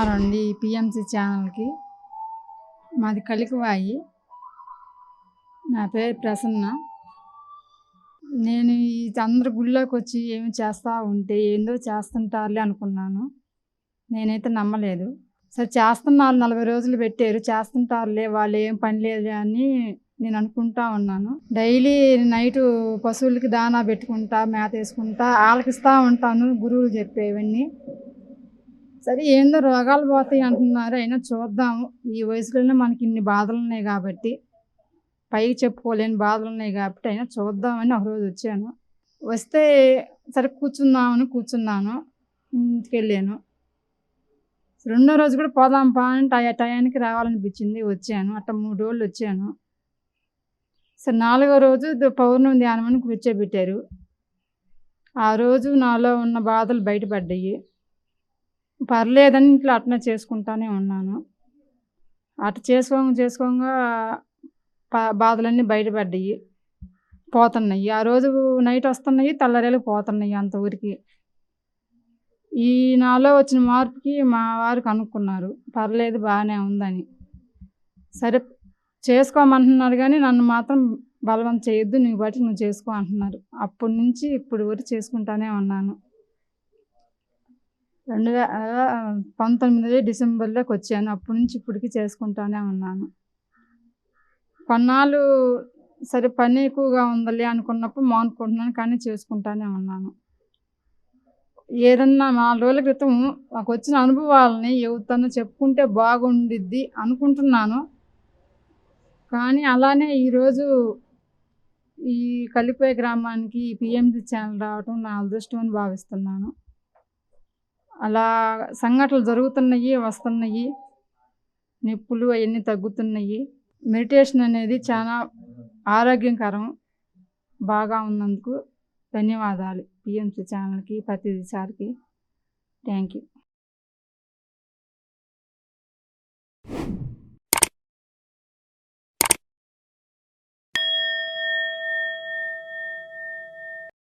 నమస్కారం అండి పిఎంసి ఛానల్కి? మాది కలికివాయి. నా పేరు ప్రసన్న. నేను ఈ అందరు గుళ్ళోకి వచ్చి ఏమి చేస్తూ ఉంటే ఏందో చేస్తుంటారులే అనుకున్నాను. నేనైతే నమ్మలేదు. సరే చేస్తున్నారు నలభై రోజులు పెట్టారు చేస్తుంటారులే వాళ్ళు ఏం పని లేదు అని నేను అనుకుంటా ఉన్నాను. డైలీ నైట్ పశువులకి దానా పెట్టుకుంటా మేత వేసుకుంటా ఆలకిస్తూ ఉంటాను గురువులు చెప్పేవన్నీ. సరే ఏందో రోగాలు పోతాయి అంటున్నారు. అయినా చూద్దాము ఈ వయసులోనే మనకి ఇన్ని బాధలు ఉన్నాయి కాబట్టి పైకి చెప్పుకోలేని బాధలు ఉన్నాయి కాబట్టి అయినా చూద్దామని ఒకరోజు వచ్చాను. వస్తే సరే కూర్చుందామని కూర్చున్నాను. ఇంటికి వెళ్ళాను. రెండో రోజు కూడా పోదాం పా అంటే ఆ టయానికి రావాలనిపించింది. వచ్చాను. అట్ట మూడు రోజులు వచ్చాను. సరే నాలుగో రోజు పౌర్ణమి ధ్యానం అని కూర్చోబెట్టారు. ఆ రోజు నాలో ఉన్న బాధలు బయటపడ్డాయి. పర్లేదని ఇంట్లో అట్నే చేసుకుంటానే ఉన్నాను. అట్ట చేసుకోంగా చేసుకోగా బాధలన్నీ బయటపడ్డాయి. పోతున్నాయి. ఆ రోజు నైట్ వస్తున్నాయి తెల్లరేలకు పోతున్నాయి అంత ఊరికి. ఈ నాలో వచ్చిన మార్పుకి మా వారు కనుక్కున్నారు. పర్లేదు బాగానే ఉందని. సరే చేసుకోమంటున్నారు కానీ నన్ను మాత్రం బలవంతం చేయొద్దు నువ్వు బట్టి నువ్వు చేసుకో అంటున్నారు. అప్పటి నుంచి ఇప్పుడు వరకు చేసుకుంటానే ఉన్నాను. రెండు వేల పంతొమ్మిది డిసెంబర్లోకి వచ్చాను. అప్పటి నుంచి ఇప్పటికి చేసుకుంటానే ఉన్నాను. కొన్నాళ్ళు సరే పని ఎక్కువగా ఉందలే అనుకున్నప్పుడు మానుకుంటున్నాను కానీ చేసుకుంటానే ఉన్నాను. ఏదన్నా నాలుగు రోజుల క్రితం నాకు వచ్చిన అనుభవాలని ఎవరితోనో చెప్పుకుంటే బాగుండిద్ది అనుకుంటున్నాను. కానీ అలానే ఈరోజు ఈ కలిపోయే గ్రామానికి ఈ ఛానల్ రావటం నా అదృష్టం అని భావిస్తున్నాను. అలా సంఘటనలు జరుగుతున్నాయి వస్తున్నాయి. నొప్పులు అవన్నీ తగ్గుతున్నాయి. మెడిటేషన్ అనేది చాలా ఆరోగ్యకరం. బాగా ఉన్నందుకు ధన్యవాదాలు. పిఎంసి ఛానల్కి ప్రతిదీ సార్కి థ్యాంక్ యూ.